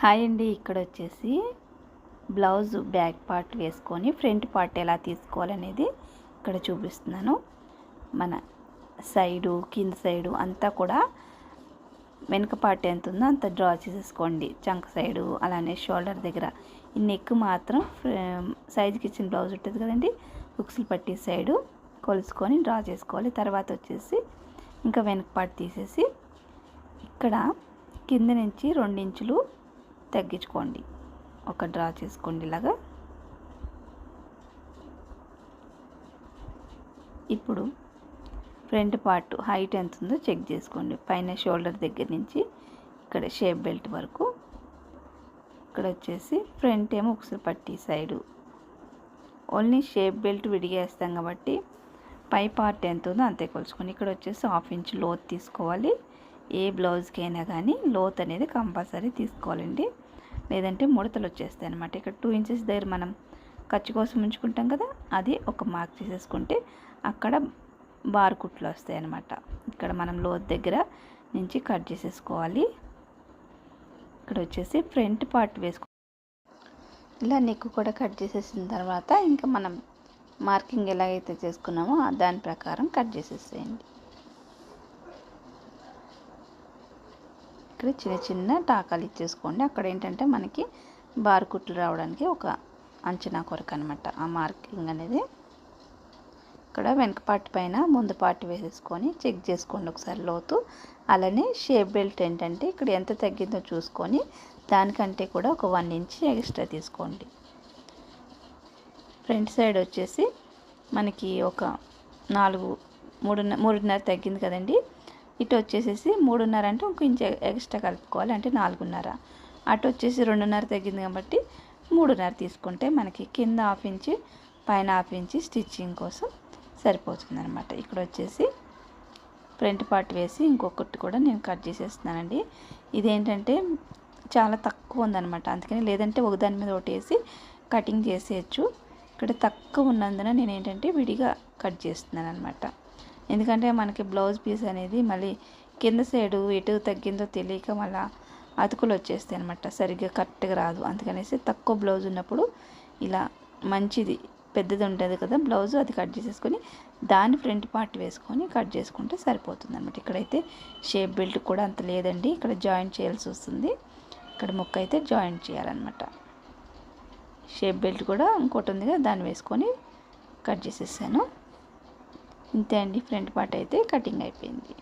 Hi అండి ఇక్కడ వచ్చేసి బ్లౌజ్ బ్యాక్ పార్ట్ వేసుకొని ఫ్రంట్ పార్ట్ ఎలా తీసుకోవాలనేది ఇక్కడ చూపిస్తున్నాను. మన సైడు కింద సైడు అంతా కూడా వెనుక పార్ట్ ఎంత ఉందో అంత డ్రా చేసేసుకోండి. చంక సైడు అలానే షోల్డర్ దగ్గర. ఈ నెక్ మాత్రం సైజుకి ఇచ్చిన బ్లౌజ్ ఉంటుంది కదండి బుక్స్లు పట్టి సైడు కొలుసుకొని డ్రా చేసుకోవాలి. తర్వాత వచ్చేసి ఇంకా వెనక పార్ట్ తీసేసి ఇక్కడ కింద నుంచి రెండించులు తగ్గించుకోండి. ఒక డ్రా చేసుకోండి ఇలాగా. ఇప్పుడు ఫ్రంట్ పార్ట్ హైట్ ఎంత ఉందో చెక్ చేసుకోండి. పైన షోల్డర్ దగ్గర నుంచి ఇక్కడ షేప్ బెల్ట్ వరకు. ఇక్కడ వచ్చేసి ఫ్రంట్ ఏమో ఒకసారి పట్టి సైడు. ఓన్లీ షేప్ బెల్ట్ విడిగేస్తాం కాబట్టి పై పార్ట్ ఎంత ఉందో అంతే కొలుచుకోండి ఇక్కడ వచ్చేసి హాఫ్ ఇంచ్ లోత్ తీసుకోవాలి. ఏ బ్లౌజ్కి అయినా కానీ లోత్ అనేది కంపల్సరీ తీసుకోవాలండి. లేదంటే ముడతలు వచ్చేస్తాయి అనమాట ఇక్కడ టూ ఇంచెస్ దగ్గర మనం ఖర్చు కోసం ఉంచుకుంటాం కదా అది ఒక మార్క్ చేసేసుకుంటే అక్కడ బార్ కుట్లు వస్తాయి అనమాట ఇక్కడ మనం లోత్ దగ్గర నుంచి కట్ చేసేసుకోవాలి. ఇక్కడ వచ్చేసి ఫ్రంట్ పార్ట్ వేసుకో. ఇలా నెక్ కూడా కట్ చేసేసిన తర్వాత ఇంకా మనం మార్కింగ్ ఎలాగైతే చేసుకున్నామో దాని ప్రకారం కట్ చేసేసేయండి. ఇక్కడ చిన్న చిన్న టాకాలు ఇచ్చేసుకోండి. అక్కడ ఏంటంటే మనకి బార్ కుట్లు రావడానికి ఒక అంచనా కొరకు అనమాట ఆ మార్కింగ్ అనేది ఇక్కడ వెనక పార్ట్ పైన ముందు పార్ట్ వేసేసుకొని చెక్ చేసుకోండి ఒకసారి లోతు. అలానే షేప్ బెల్ట్ ఏంటంటే ఇక్కడ ఎంత తగ్గిందో చూసుకొని దానికంటే కూడా ఒక వన్ ఇంచ్ ఎక్స్ట్రా తీసుకోండి. ఫ్రంట్ సైడ్ వచ్చేసి మనకి ఒక నాలుగు మూడున్నర మూడున్నర తగ్గింది కదండి. ఇటు వచ్చేసేసి మూడున్నర అంటే ఇంకో ఇంచు ఎక్స్ట్రా కలుపుకోవాలి అంటే నాలుగున్నర. అటు వచ్చేసి రెండున్నర తగ్గింది కాబట్టి మూడున్నర తీసుకుంటే మనకి కింద హాఫ్ ఇంచ్ పైన హాఫ్ ఇంచ్ స్టిచ్చింగ్ కోసం సరిపోతుంది అనమాట ఇక్కడ వచ్చేసి ఫ్రంట్ పార్ట్ వేసి ఇంకొకటి కూడా నేను కట్ చేసేస్తున్నానండి. ఇదేంటంటే చాలా తక్కువ ఉందనమాట అందుకని లేదంటే ఒకదాని మీద ఒకటి వేసి కటింగ్ చేసేయచ్చు. ఇక్కడ తక్కువ ఉన్నందున నేను ఏంటంటే విడిగా కట్ చేస్తున్నాను అనమాట ఎందుకంటే మనకి బ్లౌజ్ పీస్ అనేది మళ్ళీ కింద సైడు ఎటు తగ్గిందో తెలియక మళ్ళీ అతుకులు వచ్చేస్తాయి అనమాట సరిగ్గా కరెక్ట్గా రాదు. అందుకనేసి తక్కువ బ్లౌజ్ ఉన్నప్పుడు ఇలా మంచిది పెద్దది ఉంటుంది కదా బ్లౌజ్ అది కట్ చేసేసుకొని దాని ఫ్రంట్ పార్ట్ వేసుకొని కట్ చేసుకుంటే సరిపోతుంది అనమాట ఇక్కడైతే షేప్ బెల్ట్ కూడా అంత లేదండి. ఇక్కడ జాయింట్ చేయాల్సి వస్తుంది. ఇక్కడ ముక్క అయితే జాయింట్ చేయాలన్నమాట. షేప్ బెల్ట్ కూడా ఇంకోటి ఉంది కదా దాన్ని వేసుకొని కట్ చేసేసాను. ఇంతే అండి ఫ్రంట్ పార్ట్ అయితే కటింగ్ అయిపోయింది.